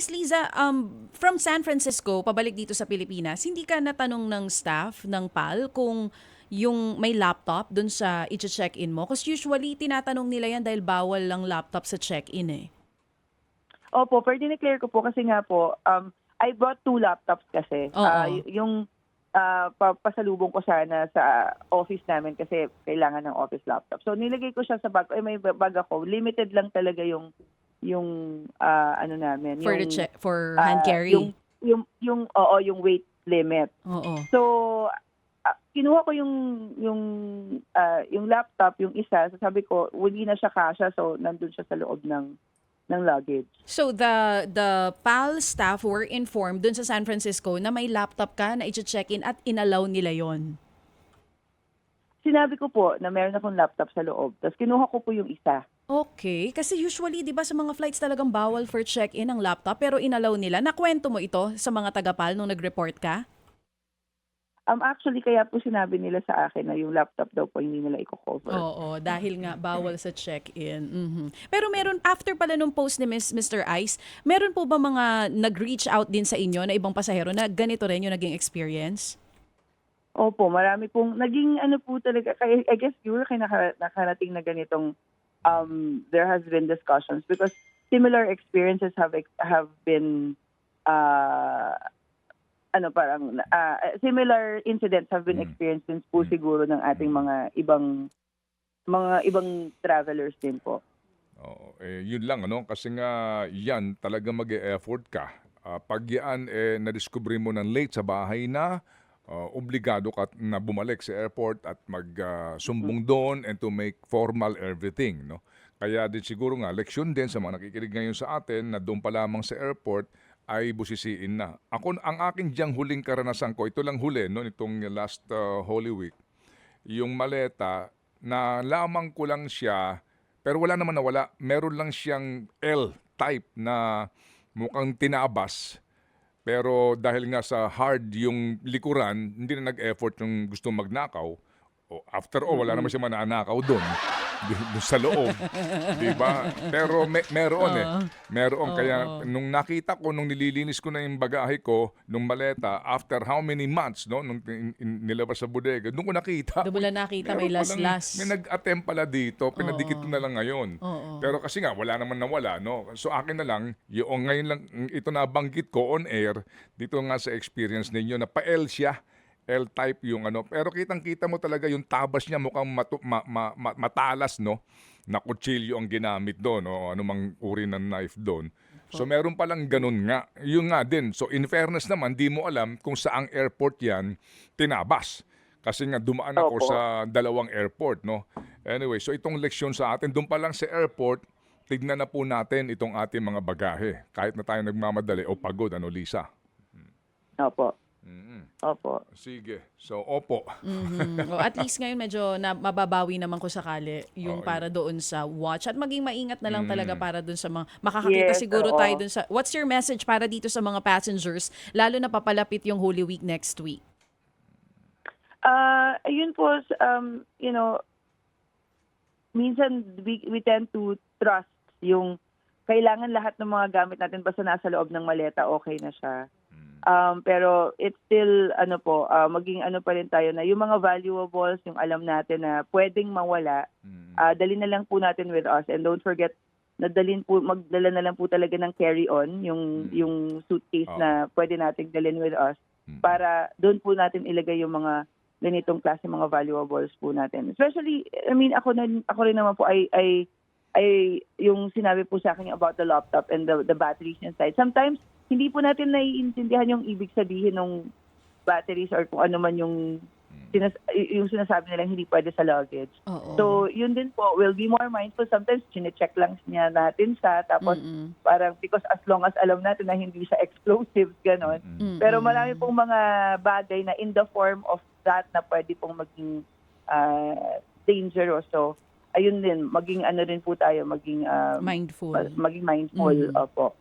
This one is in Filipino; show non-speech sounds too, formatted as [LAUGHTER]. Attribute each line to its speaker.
Speaker 1: Miss Liza, um, from San Francisco, pabalik dito sa Pilipinas, hindi ka natanong ng staff ng PAL kung yung may laptop dun sa i-check-in mo? Because usually, tinatanong nila yan dahil bawal lang laptop sa check-in eh.
Speaker 2: Opo, pero dineclare ko po kasi nga po, um, I brought two laptops kasi.
Speaker 1: Oo.
Speaker 2: Y- yung ah, pa- pasalubong ko sana sa office namin kasi kailangan ng office laptop. So nilagay ko siya sa bag. Ay, may bag ako. Limited lang talaga yung yung ah, ano namin.
Speaker 1: For,
Speaker 2: yung,
Speaker 1: the check, for
Speaker 2: ah,
Speaker 1: hand carry.
Speaker 2: Yung, yung, yung, oo, yung weight limit.
Speaker 1: Oo.
Speaker 2: So, ah, kinuha ko yung yung ah, yung laptop, yung isa, so sabi ko, hindi na siya kasha, so nandun siya sa loob ng ng luggage.
Speaker 1: So the the PAL staff were informed dun sa San Francisco na may laptop ka na i-check-in at inalaw nila yon.
Speaker 2: Sinabi ko po na meron akong laptop sa loob. Tapos kinuha ko po yung isa.
Speaker 1: Okay, kasi usually 'di ba sa mga flights talagang bawal for check-in ang laptop pero inalaw nila. Nakwento mo ito sa mga taga-PAL nung nag-report ka?
Speaker 2: Um, actually, kaya po sinabi nila sa akin na yung laptop daw po hindi nila i-cover.
Speaker 1: Oo, dahil nga bawal sa check-in. Mhm. Pero meron, after pala nung post ni Miss, Mr. Ice, meron po ba mga nag-reach out din sa inyo na ibang pasahero na ganito rin yung naging experience?
Speaker 2: Opo, marami pong, naging ano po talaga, kaya, I guess siguro kaya naka, nakarating na ganitong, um, there has been discussions because similar experiences have have been, uh, ano parang, uh, similar incidents have been
Speaker 3: Mm.
Speaker 2: experienced din po siguro ng ating mga ibang, mga ibang travelers din po.
Speaker 3: Oo, eh, yun lang ano kasi nga yan talaga mag-e-effort ka. Ah, pag yan eh na-discover mo ng late sa bahay na, ah, obligado ka na bumalik sa airport at mag-sumbong doon and to make formal everything, no? Kaya din siguro nga leksyon din sa mga nakikinig ngayon sa atin na doon pa lamang sa airport ay busisiin na. Ako ang aking diyang huling karanasan ko, ito lang huli no nitong last ah, Holy Week. Yung maleta na lamang ko lang siya pero wala naman nawala. Meron lang siyang L-type na mukhang tinabas. Pero dahil nga sa hard yung likuran, hindi na nag-effort yung gusto magnakaw. O after all, wala naman siya mananakaw doon. [LAUGHS] Sa loob. di ba? Pero me- meron eh. Meron. Kaya nung nakita ko, nung nililinis ko na yung bagahe ko, nung maleta, after how many months, no? Nung in- in- nilabas sa bodega, doon ko nakita.
Speaker 1: Doon mo lang nakita may
Speaker 3: Meron palang-
Speaker 1: las-las.
Speaker 3: May nag-attempt pala dito, pinadikit ko na lang ngayon.
Speaker 1: Oo.
Speaker 3: Pero kasi nga, wala naman nawala, no? So akin na lang, yung ngayon lang, ito na banggit ko on air, dito nga sa experience ninyo, na pa-L siya. L-type yung ano. Pero kitang-kita mo talaga yung tabas niya mukhang matu- ma- ma- ma- matalas, no? Na kutsilyo ang ginamit doon, o anumang uri ng knife doon. So meron palang ganun nga. Yung nga din. So in fairness naman, di mo alam kung saang airport yan tinabas. Kasi nga dumaan ako
Speaker 2: Opo.
Speaker 3: sa dalawang airport, no? Anyway, so itong leksyon sa atin, doon pa lang sa airport, tignan na po natin itong ating mga bagahe. Kahit na tayo nagmamadali o pagod, ano Lisa?
Speaker 2: Opo.
Speaker 3: Mm-mm.
Speaker 2: Opo.
Speaker 3: Sige. So, opo.
Speaker 1: Mhm. [LAUGHS] O, at least ngayon medyo na mababawi naman ko sakali yung
Speaker 3: Oo,
Speaker 1: para doon sa watch at maging maingat na lang talaga
Speaker 3: Mm.
Speaker 1: para doon sa mga makakakita
Speaker 2: Yes,
Speaker 1: siguro
Speaker 2: oo.
Speaker 1: tayo doon sa What's your message para dito sa mga passengers lalo na papalapit yung Holy Week next week?
Speaker 2: Uh, ayun po, s- um, you know, minsan we, we tend to trust yung kailangan lahat ng mga gamit natin basta nasa loob ng maleta, okay na siya. Um, pero it's still, ano po, uh, maging ano pa rin tayo na yung mga valuables, yung alam natin na pwedeng mawala,
Speaker 3: Mm.
Speaker 2: uh, dalhin na lang po natin with us. And don't forget, na dalhin po, magdala na lang po talaga ng carry-on, yung,
Speaker 3: Mm.
Speaker 2: yung suitcase
Speaker 3: Oo.
Speaker 2: na pwede natin dalhin with us
Speaker 3: Mm.
Speaker 2: para doon po natin ilagay yung mga ganitong klase mga valuables po natin. Especially, I mean, ako, na, ako rin naman po ay, ay, ay yung sinabi po sa akin about the laptop and the, the batteries inside. Sometimes, hindi po natin naiintindihan yung ibig sabihin ng batteries or kung ano man yung, sinas, yung sinasabi nilang hindi pwede sa luggage.
Speaker 1: Oo.
Speaker 2: So, yun din po, we'll be more mindful. Sometimes, chine-check lang niya natin siya. Tapos,
Speaker 1: Mm-mm.
Speaker 2: parang, because as long as alam natin na hindi siya explosives, ganon.
Speaker 1: Mm-mm.
Speaker 2: Pero marami pong mga bagay na in the form of that na pwede pong maging ah, dangerous. So, ayun din, maging ano rin po tayo, maging, ah,
Speaker 1: mindful.
Speaker 2: maging mindful.
Speaker 1: Mhm.
Speaker 2: Opo.